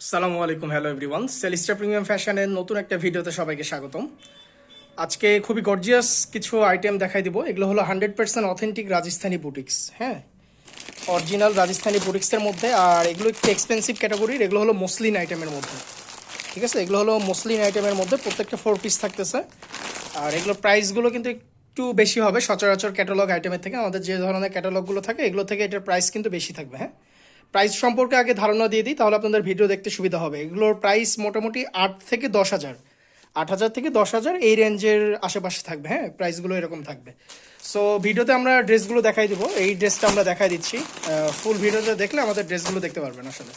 সালামু আলাইকুম, hello everyone. সেলিস্টা premium ফ্যাশনের নতুন একটা ভিডিওতে সবাইকে স্বাগতম। আজকে খুবই গর্জিয়াস কিছু আইটেম দেখাই দিব। এগুলো হলো hundred percent authentic Rajasthani boutiques হ্যাঁ? অরিজিনাল রাজস্থানি বুটিক্সের মধ্যে, আর এগুলো একটু এক্সপেন্সিভ ক্যাটাগরির এগুলো হলো মসলিন আইটেমের মধ্যে। ঠিক আছে? এগুলো হলো মসলিন আইটেমের মধ্যে প্রত্যেকটা ফোর পিস থাকতেছে। আর এগুলোর প্রাইসগুলো কিন্তু একটু বেশি হবে। সচরাচর ক্যাটালগ আইটেমের থেকে আমাদের যে ধরনের ক্যাটালগুলো থাকে, এগুলো থেকে এটার প্রাইস কিন্তু বেশি থাকবে হ্যাঁ? প্রাইস সম্পর্কে আগে ধারণা দিয়ে দিই, তাহলে আপনাদের ভিডিও দেখতে সুবিধা হবে। এগুলোর প্রাইস মোটামুটি আট থেকে দশ হাজার। আট হাজার থেকে দশ হাজার এই রেঞ্জের আশেপাশে থাকবে হ্যাঁ? প্রাইসগুলো এরকম থাকবে। সো ভিডিওতে আমরা ড্রেসগুলো দেখাই দিব। এই ড্রেসটা আমরা দেখাই দিচ্ছি। ফুল ভিডিওতে দেখলে আমাদের ড্রেসগুলো দেখতে পারবেন আসলে।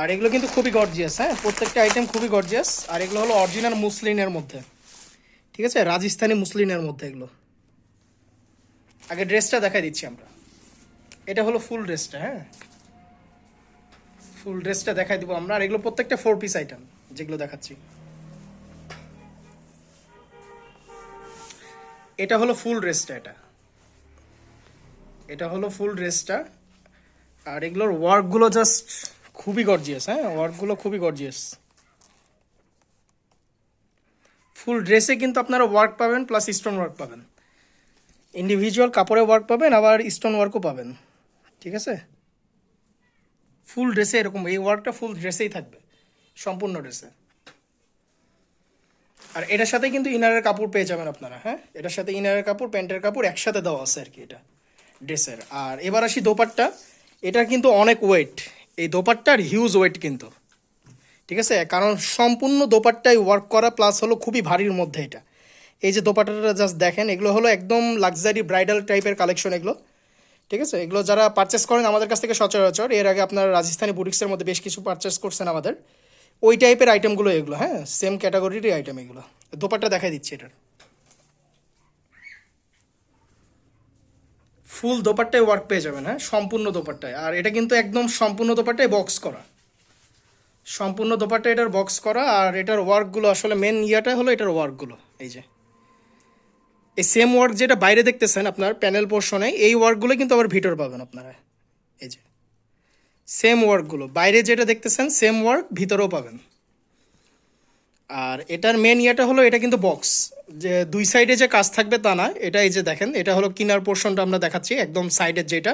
আর এগুলো কিন্তু খুবই গর্জিয়াস হ্যাঁ? প্রত্যেকটা আইটেম খুবই গর্জিয়াস আর এগুলো হলো অরিজিনাল মুসলিনের মধ্যে। ঠিক আছে? রাজস্থানি মুসলিনের মধ্যে এগুলো। আগে ড্রেসটা দেখাই দিচ্ছি আমরা। এটা হলো ফুল ড্রেসটা হ্যাঁ? ফুল ড্রেসটা দেখাই দিব আমরা, আর এগুলো প্রত্যেকটা ফোর পিস আইটেম যেগুলো দেখাচ্ছি। এটা হলো ফুল ড্রেসটা এটা। এটা হলো ফুল ড্রেসটা আর এগুলোর ওয়ার্কগুলো জাস্ট খুবই গর্জিয়াস হ্যাঁ? ওয়ার্কগুলো খুবই গর্জিয়াস ফুল ড্রেসে কিন্তু আপনারা ওয়ার্ক পাবেন প্লাস স্টোন ওয়ার্ক পাবেন। ইন্ডিভিজুয়াল কাপড়ে ওয়ার্ক পাবেন, আবার স্টোন ওয়ার্কও পাবেন। ঠিক আছে? ফুল ড্রেসে এরকম, এই ওয়ার্কটা ফুল ড্রেসেই থাকবে, সম্পূর্ণ ড্রেসে আর এটার সাথে কিন্তু ইনারের কাপড় পেয়ে যাবেন আপনারা হ্যাঁ? এটার সাথে ইনারের কাপড় প্যান্টের কাপড় একসাথে দেওয়া আছে আর কি এটা ড্রেসের আর এবার আসি দোপাট্টা এটা কিন্তু অনেক ওয়েট এই দোপাট্টার হিউজ ওয়েট কিন্তু, ঠিক আছে? কারণ সম্পূর্ণ দোপাট্টায় ওয়ার্ক করা প্লাস হলো খুবই ভারীর মধ্যে এটা। এই যে দোপাট্টাটা জাস্ট দেখেন, এগুলো হলো একদম লাক্সারি ব্রাইডাল টাইপের কালেকশন এগুলো। ঠিক আছে? এগুলো যারা পারচেস করেন, আমাদের কাছ থেকে সচরাচর। এর আগে আপনার রাজস্থানি বুটিক্সের মধ্যে বেশ কিছু পারচেস করছেন আমাদের। ওই টাইপের আইটেমগুলো এগুলো হ্যাঁ? সেম ক্যাটাগরিরই আইটেম এগুলো। দোপাট্টা দেখাই দিচ্ছি এটার। ফুল দোপাট্টায় ওয়ার্ক পেয়ে যাবেন হ্যাঁ? সম্পূর্ণ দোপাট্টায়। আর এটা কিন্তু একদম সম্পূর্ণ দোপাট্টায় বক্স করা। সম্পূর্ণ দোপাট্টা এটার বক্স করা, আর এটার ওয়ার্কগুলো আসলে মেন ইয়াটা হলো এটার ওয়ার্কগুলো এই যে। এই সেম ওয়ার্ক যেটা বাইরে দেখতেছেন আপনার প্যানেল পোর্শনে এই ওয়ার্কগুলো কিন্তু আবার ভিতর পাবেন আপনারা। এই যে সেম ওয়ার্কগুলো বাইরে যেটা দেখতেছেন সেম ওয়ার্ক ভিতরেও পাবেন। আর এটার মেন ইয়েটা হলো, এটা কিন্তু বক্স যে দুই সাইডে যে কাজ থাকবে তা না, এটা এই যে দেখেন, এটা হলো কিনার পোর্শনটা আমরা দেখাচ্ছি, একদম সাইডের যেটা।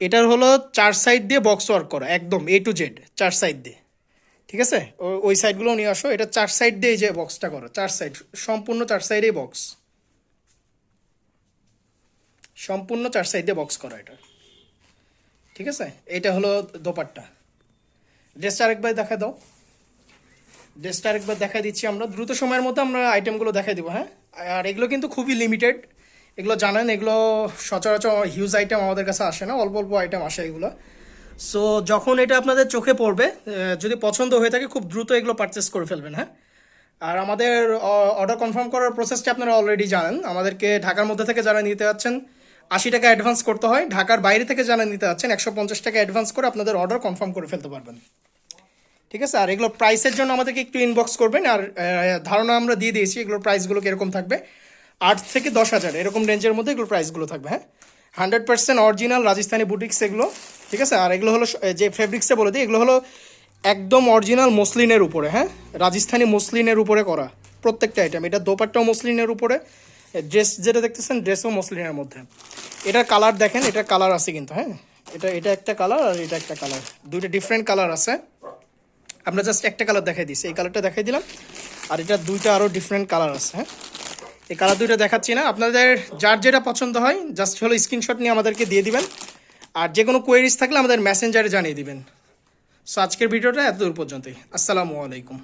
এটার হলো চার সাইড দিয়ে বক্স ওয়ার্ক করা, একদম এ টু জেড চার সাইড দিয়ে। ঠিক আছে? ওই সাইডগুলো নিয়ে আসো, এটা চার সাইড দিয়ে এই যে বক্সটা করো, চার সাইড সম্পূর্ণ চার সাইডেই বক্স সম্পূর্ণ চার সাইড বক্স করা এটা। ঠিক আছে? এটা হলো দোপাট্টা। ড্রেসটা আরেকবার দেখা দাও। ড্রেসটা আরেকবার দেখা দিচ্ছি আমরা। দ্রুত সময়ের মধ্যে আমরা আইটেমগুলো দেখাই দিব হ্যাঁ? আর এগুলো কিন্তু খুবই লিমিটেড এগুলো জানেন, এগুলো সচরাচর হিউজ আইটেম আমাদের কাছে আসে না। অল্প অল্প আইটেম আসে এগুলো। সো যখন এটা আপনাদের চোখে পড়বে যদি পছন্দ হয়ে থাকে, খুব দ্রুত এগুলো পারচেস করে ফেলবেন হ্যাঁ? আর আমাদের অর্ডার কনফার্ম করার প্রসেসটা আপনারা অলরেডি জানেন। আমাদেরকে ঢাকার মধ্যে থেকে যারা নিতে যাচ্ছেন আশি টাকা অ্যাডভান্স করতে হয়। ঢাকার বাইরে থেকে যারা নিতে যাচ্ছেন, একশো পঞ্চাশ টাকা অ্যাডভান্স করে আপনাদের অর্ডার কনফার্ম করে ফেলতে পারবেন। ঠিক আছে? আর এগুলো প্রাইসের জন্য আমাদেরকে একটু ইনবক্স করবেন। আর ধারণা আমরা দিয়ে দিয়েছি এগুলোর প্রাইসগুলো কীরকম থাকবে। আট থেকে দশ হাজার, এরকম রেঞ্জের মধ্যে এগুলোর প্রাইসগুলো থাকবে হ্যাঁ? Hundred percent original Rajasthani boutiques এগুলো, ঠিক আছে? আর এগুলো হলো যে ফেব্রিক্সে বলে দিই, এগুলো হলো একদম অরিজিনাল মসলিনের উপরে হ্যাঁ? রাজস্থানি মসলিনের উপরে করা প্রত্যেকটা আইটেম এটা দোপাট্টাও মসলিনের উপরে ড্রেস যেটা দেখতেছেন ড্রেসও মসলিনের মধ্যে। এটার কালার দেখেন এটার কালার আছে কিন্তু হ্যাঁ। এটা এটা একটা কালার আর এটা একটা কালার দুইটা ডিফারেন্ট কালার আছে। আমরা জাস্ট একটা কালার দেখাই দিচ্ছি এই কালারটা দেখাই দিলাম। আর এটা দুইটা আরও ডিফারেন্ট কালার আছে হ্যাঁ। এই কালার দুইটা দেখাচ্ছি না। আপনাদের যার যেটা পছন্দ হয় জাস্ট হলো স্ক্রিনশট নিয়ে আমাদেরকে দিয়ে দিবেন। আর যে কোনো কোয়েরিজ থাকলে আমাদের মেসেঞ্জারে জানিয়ে দিবেন। সো আজকের ভিডিওটা এত দূর পর্যন্তই। আসসালামু আলাইকুম।